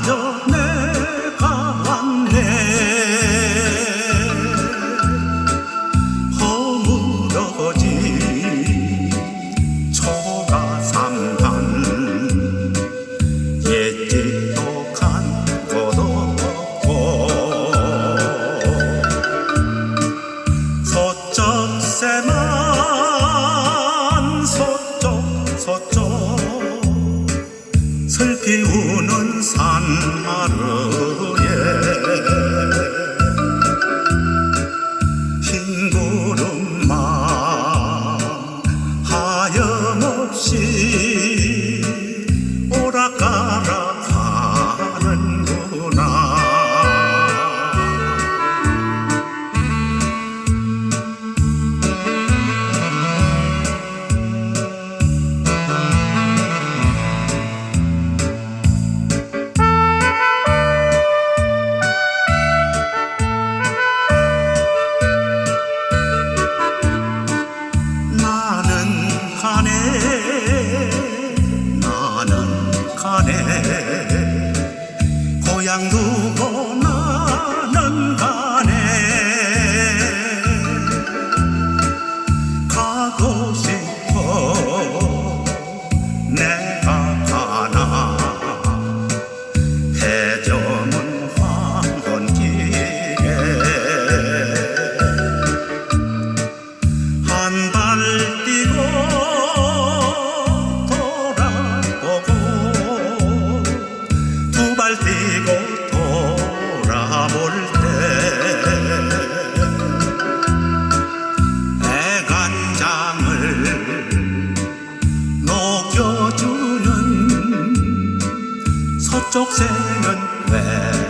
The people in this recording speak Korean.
마저 내가 왔네. 허물어진 초가상단 옛집도 간것 없고. 서쪽 새만 서쪽 서쪽 슬피 우는 마루에. 흰 향두 녹여주는 서쪽 새는 왜